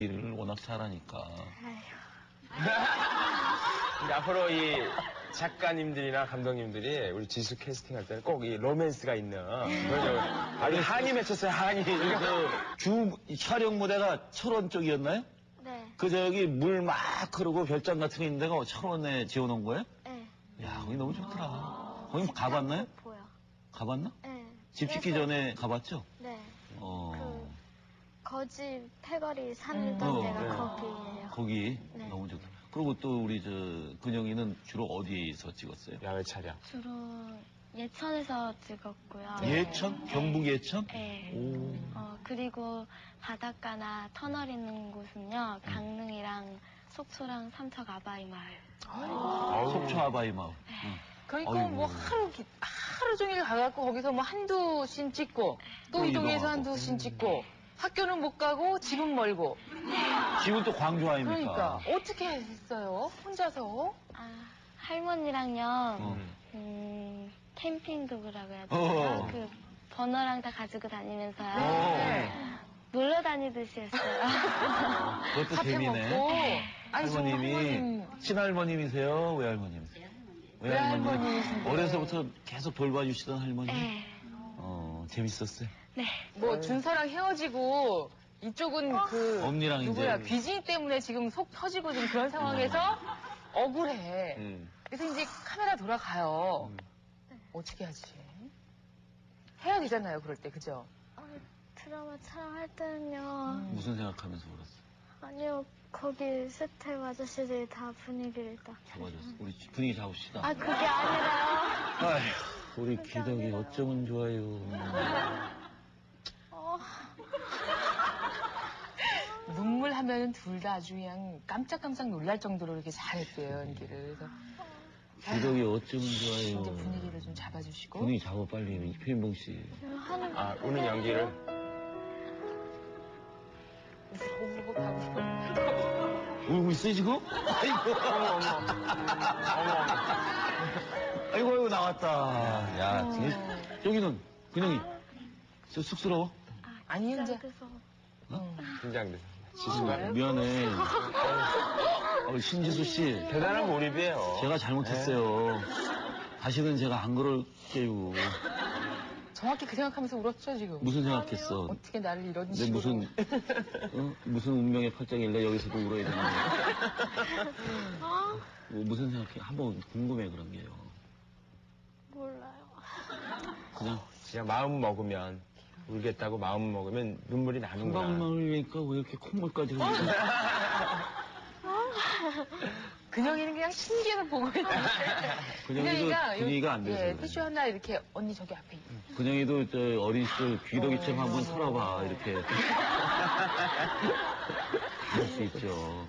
일을 워낙 잘하니까. 근데 앞으로 이 작가님들이나 감독님들이 우리 지수 캐스팅할 때는 꼭 이 로맨스가 있는 그런 아니 한이 맺혔어요 한이 그주 촬영 무대가 철원 쪽이었나요? 네. 그 저기 물 막 흐르고 별장 같은 게 있는 데가 철원에 지어놓은 거예요? 네. 야, 거기 너무 좋더라. 거기 가봤나요? 보여. 가봤나? 네. 집 짓기 전에 가봤죠? 네. 어, 거지 패거리 살던 어, 데가 네. 거기예요. 거기 네. 너무 좋다. 그리고 또 우리 저 근영이는 주로 어디에서 찍었어요? 야외 촬영 주로 예천에서 찍었고요. 예천? 경북 예천? 네. 오. 어, 그리고 바닷가나 터널 있는 곳은요, 강릉이랑 속초랑 삼척 아바이 마을. 속초 아바이 마을. 응. 그러니까 어이구. 뭐 하루 기- 하루 종일 가갖고 거기서 뭐 한두 씬 찍고 또 또 이동해서. 한두 씬 찍고 학교는 못 가고 집은 멀고 집은 또 광주 아닙니까? 그러니까 어떻게 했어요? 혼자서? 아, 할머니랑요, 어. 음, 캠핑 도구라고 해야 어. 되나? 그, 버너랑 다 가지고 다니면서요. 네. 놀러 다니듯이 했어요. 그것도 밥해 재미네. 먹고 아니 저 할머님이 할머님 친할머님이세요? 외할머님이세요? 외할머니이신데. 어려서부터 계속 돌봐주시던 할머니. 네. 어 재밌었어요. 네. 뭐 준서랑 헤어지고 이쪽은 그 언니랑 누구야 이제- 귀진이 때문에 지금 속 터지고 지금 그런 상황에서 억울해. 음. 그래서 이제 카메라 돌아가요. 어떻게 하지? 해야 되잖아요, 그럴 때, 그죠? 어, 드라마 촬영할 때는요, 무슨 생각하면서 울었어? 아니요, 거기 스텝 아저씨들이 다 분위기를 딱. 잡아줬어. 우리 분위기 잡읍시다. 아, 그게 아니라요. 아휴, 우리 기덕이 어쩌면 좋아요. 어, 눈물 하면은 둘 다 아주 그냥 깜짝깜짝 놀랄 정도로 이렇게 잘했대요, 연기를. 그래서 기덕이 어쩌면 좋아요. 이제 분위기를 좀 잡아주시고. 분위기 잡아 빨리 이필봉 씨. 하는 거. 아 우는 연기를 호흡하고. 울고 있어 지금? 아이고. 어머 어머 어머 아이고 아이고 나왔다. 야, 되게 여기는 근영이 저 쑥스러워? 아니, 이제. 긴장돼서 지수가 미안해. 어, 신지수 씨, 대단한 몰입이에요 제가 잘못했어요. 다시는 제가 안 그럴게요. 정확히 그 생각하면서 울었죠, 지금. 무슨 생각했어? 어떻게 나를 이런 내 식으로. 무슨 어? 무슨 운명의 팔짱일래 여기서도 울어야 되는 거야? 뭐 무슨 생각해? 한번 궁금해 그런 게요. 몰라요. 그냥 그냥 마음 먹으면 울겠다고 마음 먹으면 눈물이 한 나는구나 방만 흘리니까 왜 이렇게 콧물까지 흘리지? 근영이는 그냥 신기해서 보고 있는데. 근영이도 분위기가 안 돼서 예. 티슈 하나 이렇게 언니 저기 앞에. 있- 근영이도 저 어린 시절 귀덕이처럼 한번 살아봐 이렇게 할 수 있죠.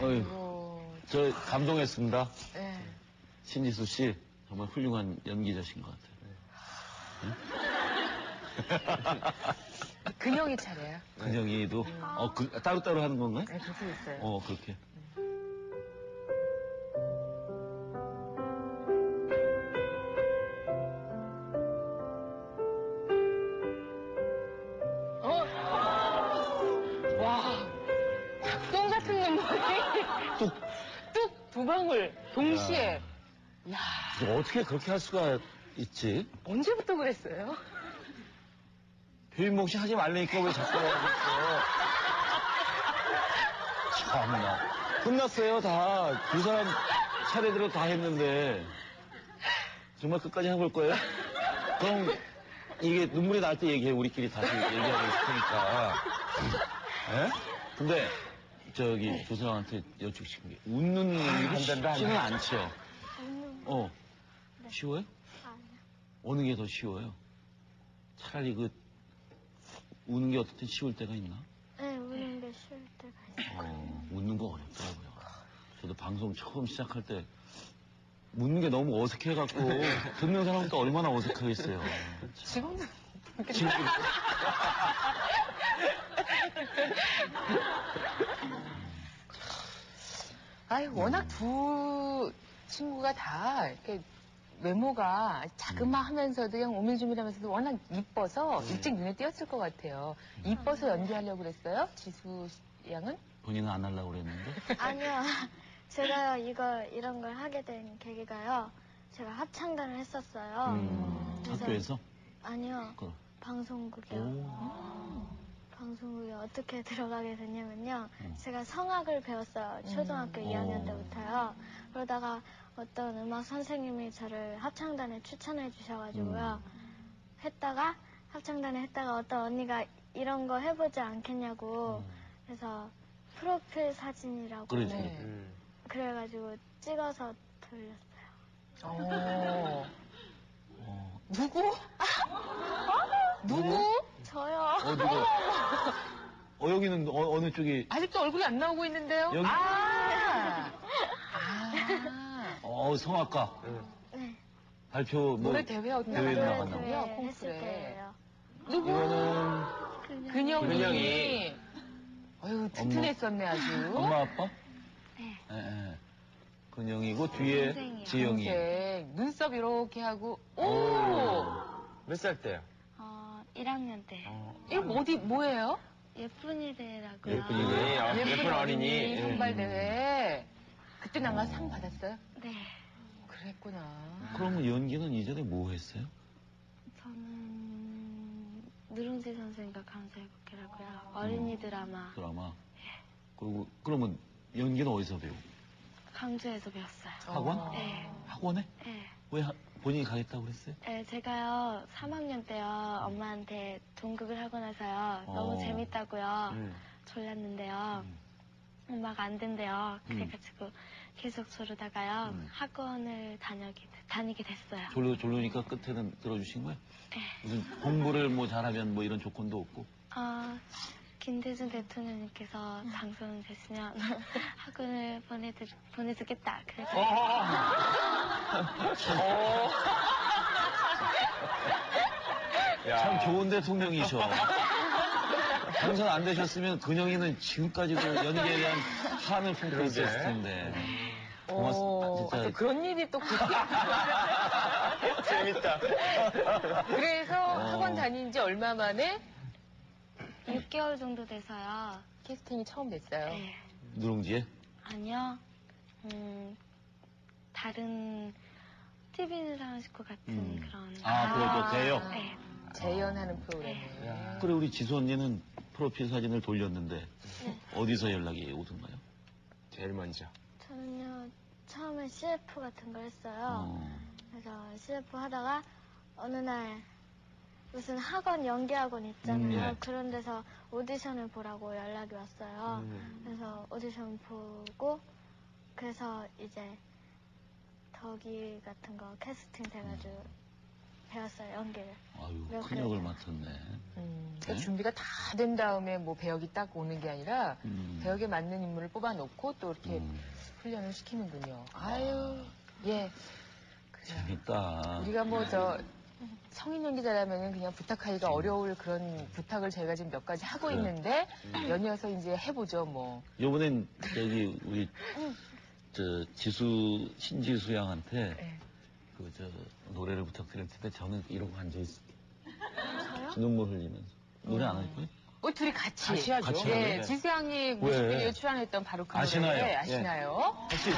어휴, 어, 저 감동했습니다. 예. 신지수 씨 정말 훌륭한 연기자신 것 같아요. 근영이 차례야. 근영이도 어, 그, 따로따로 하는 건가요? 네, 그렇게 있어요. 어 그렇게. 와, 닭똥 같은 눈물이 뚝 뚝 두 방울 동시에. 야, 어떻게 그렇게 할 수가 있지? 언제부터 그랬어요? 표인봉 씨 하지 말라니까 왜 자꾸 하겠어? 참나. 끝났어요, 다. 두 사람 차례대로 다 했는데. 정말 끝까지 해볼 거예요? 그럼 이게 눈물이 날 때 얘기해. 우리끼리 다시 얘기하고 테니까. 예? 근데 저기 조사한테 여쭙고 싶은 게 웃는 안 일이 쉽지는. 않죠. 어. 쉬워요? 아니요. 어느 게 더 쉬워요? 차라리 그 우는 게땐 쉬울 때가 있나? 네, 우는 게 쉬울 때가 있어요. 어, 웃는 거 어렵더라고요. 저도 방송 처음 시작할 때 웃는 게 너무 어색해갖고 듣는 사람도 얼마나 어색하겠어요. 지금도. 지금 아유, 워낙 두 친구가 다 이렇게 외모가 자그마하면서도 그냥 오밀조밀하면서도 워낙 이뻐서 일찍 눈에 띄었을 것 같아요. 이뻐서 연기하려고 그랬어요? 지수 양은? 본인은 안 하려고 그랬는데. 아니요. 제가 이거 이런 걸 하게 된 계기가요. 제가 합창단을 했었어요. 음, 그래서- 학교에서? 아니요. 그, 방송국이요. 오. 방송국에 어떻게 들어가게 됐냐면요. 음. 제가 성악을 배웠어요. 초등학교 음. 2학년 오. 때부터요. 그러다가 어떤 음악 선생님이 저를 합창단에 추천해 주셔가지고요. 했다가 합창단에 했다가 어떤 언니가 이런 거 해보지 않겠냐고 그래서 프로필 사진이라고 그러지. 네. 음. 그래가지고 찍어서 돌렸어요. 어. 어, 누구? 누구? 저요. 어디가? 어, 여기는 어, 느 쪽이, 아직도 얼굴이 안 나오고 있는데요? 여기- 아! 아. 어, 성악가. 네. 발표, 뭐, 노래 대회 어디 대회 노래 나갔나 대회 나갔나고요? 했을 콩쿠르에. 때예요. 누구? 이거는 근영이. 근영이. 어휴, 튼튼했었네, 아주. 엄마, 아빠? 네. 예, 예. 근영이고, 뒤에 동생이요. 지영이. 동생. 눈썹 이렇게 하고. 오! 몇살 때요? 어, 1학년 때 이거 뭐 어디, 뭐예요? 예쁜이들이라고요. 예쁜이들. 네, 아, 예쁜 어린이. 예. 선발대회. 그때 나가 상 받았어요? 네. 그랬구나. 그러면 연기는 이전에 뭐 했어요? 저는 누룽지 선생님과 감사해볼게라고요. 어린이 드라마 드라마. 그리고, 그러면 연기는 어디서 배우고? 강주에서 배웠어요. 학원? 어. 네. 학원에? 네. 왜 하- 본인이 가겠다고 그랬어요? 네, 제가요, 3학년 때요, 엄마한테 동극을 하고 나서요, 어. 너무 재밌다고요, 음. 졸랐는데요, 음. 엄마가 안 된대요. 음. 그래가지고 계속 조르다가요, 음. 학원을 다니게, 다니게 됐어요. 졸려, 졸르니까 끝에는 들어주신 거야? 네. 무슨 공부를 뭐 잘하면 뭐 이런 조건도 없고? 아, 김대중 대통령님께서 당선됐으면 학원을 보내드, 보내주겠다. 그래서 야. 참 좋은 대통령이셔. 당선 안 되셨으면 근영이는 지금까지도 연기에 대한 한을 품고. 있었을 텐데. 오, 고맙습니다. 아, 또. 그런 일이 또 그렇게. 재밌다. 그래서 어. 학원 다닌 지 얼마 만에 6개월 정도 돼서요. 캐스팅이 처음 됐어요. 네. 누룽지에? 아니요. 음, 다른 TV는 사는 식구 같은 음. 그런. 아, 그거 저 대역? 네. 재연하는 프로그램에. 야. 그래, 우리 지수 언니는 프로필 사진을 돌렸는데, 네. 어디서 연락이 오던가요? 제일 먼저. 저는요, 처음에 CF 같은 걸 했어요. 어. 그래서 CF 하다가 어느 날 무슨 학원 연기 학원 있잖아요. 음, 예. 그런 데서 오디션을 보라고 연락이 왔어요. 음. 그래서 오디션 보고 그래서 이제 덕이 같은 거 캐스팅 돼가지고 배웠어요 연기를. 아유, 몇큰 역을. 맡았네. 음, 네? 그러니까 준비가 다 된 다음에 뭐 배역이 딱 오는 게 아니라 음. 배역에 맞는 인물을 뽑아놓고 또 이렇게 음, 훈련을 시키는군요. 아유, 예. 그래요. 재밌다. 우리가 뭐 저 성인 연기자라면 그냥 부탁하기가 어려울 그런 부탁을 저희가 지금 몇 가지 하고 네. 있는데 연이어서 이제 해보죠 뭐. 요번엔 저기 우리 저 지수 신지수 양한테 네. 그저 노래를 부탁드릴 텐데 저는 이러고 앉아 있을게. 눈물 흘리면서 노래 안 할 거예요? 어, 둘이 같이. 같이 하죠. 같이 예, 하죠. 지수 양이 왜? 뮤직비디오에 출연했던 바로 그 아시나요? 노래 예. 아시나요? 혹시 예.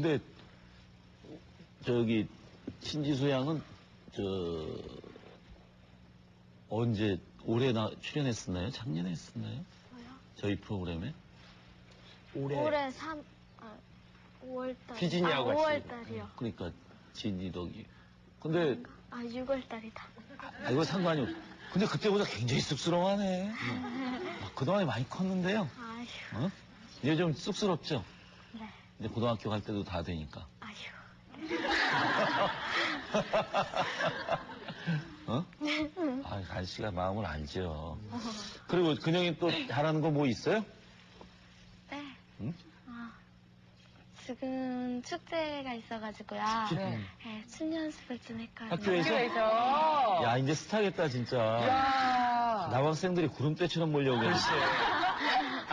근데, 저기, 신지수 양은, 저, 언제, 올해 나, 출연했었나요? 작년에 했었나요? 뭐요? 저희 프로그램에? 올해, 올해 3, 아, 5월달. 피진이하고 아, 같이. 5월달이요. 그러니까, 진이덕이. 근데, 아, 6월달이다. 아, 이거 상관이 없. 근데 그때보다 굉장히 쑥스러워하네. 아, 그동안에 많이 컸는데요. 아휴, 어? 이제 좀 쑥스럽죠? 네. 이제 고등학교 갈 때도 다 되니까. 아휴. 어? 아, 아저씨가 마음을 알죠. 그리고 근영이 또 잘하는 거 뭐 있어요? 네. 응? 아, 지금 축제가 있어가지고요. 네. 네, 춤 연습을 좀 했거든요. 학교에서? 학교에서. 야, 이제 스타겠다, 진짜. 야. 남학생들이 구름대처럼 몰려오고. 그렇지.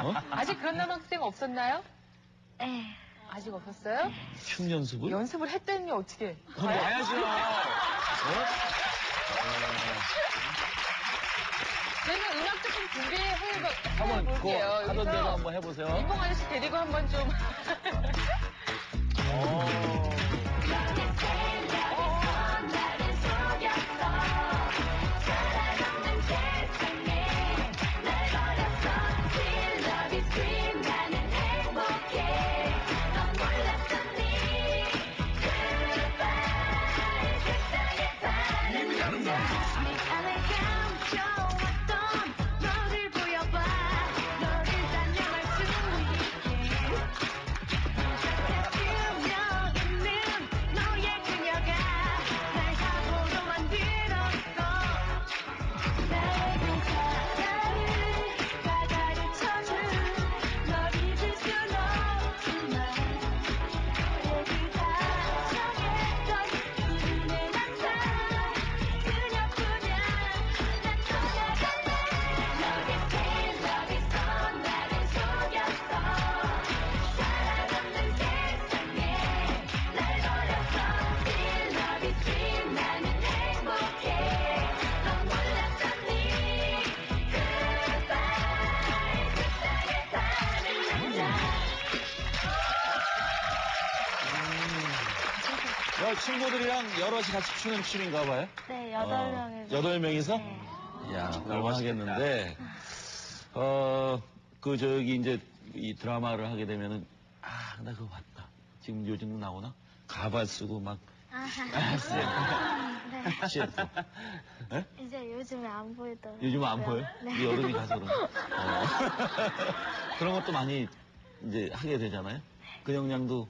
어? 아직 그런 남학생 없었나요? 네. 아직 없었어요? 춤 연습을? 연습을 했더니 어떻게? 그럼 와야죠. 저희는 음악 조금 준비해 한번 그거 볼게요. 하던 대로 여기서 한번 해보세요. 이봉 아저씨 데리고 한번 좀. 너 야, 친구들이랑 여럿이 같이 추는 춤인가 봐요? 네, 여덟 명이서 여덟 명이서? 네. 야, 멋있겠다. 곤하겠는데, 어, 그, 저기, 이제, 이 드라마를 하게 되면은, 아, 나 그거 봤다. 지금 요즘 나오나? 가발 쓰고 막, 아하. 네. CF. 예? 이제 요즘에 안 보이더라고요. 요즘 안 보여? 네. 이 여름이 가서 그런 어. 그런 것도 많이 이제 하게 되잖아요. 근영 양도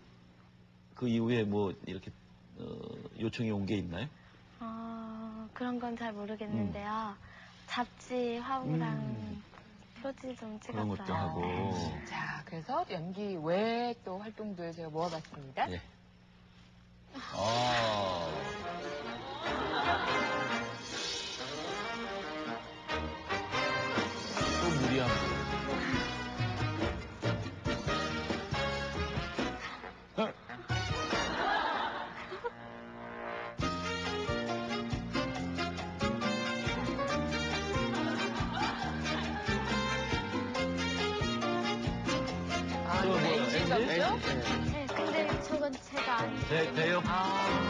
그 이후에 뭐 이렇게 어, 요청이 온 게 있나요? 어, 그런 건 잘 모르겠는데요. 잡지 화보랑 표지 좀 찍었어요. 음. 그런 것도 하고. 네. 자, 그래서 연기 외에 또 활동들 제가 모아봤습니다. 예. 아. 저이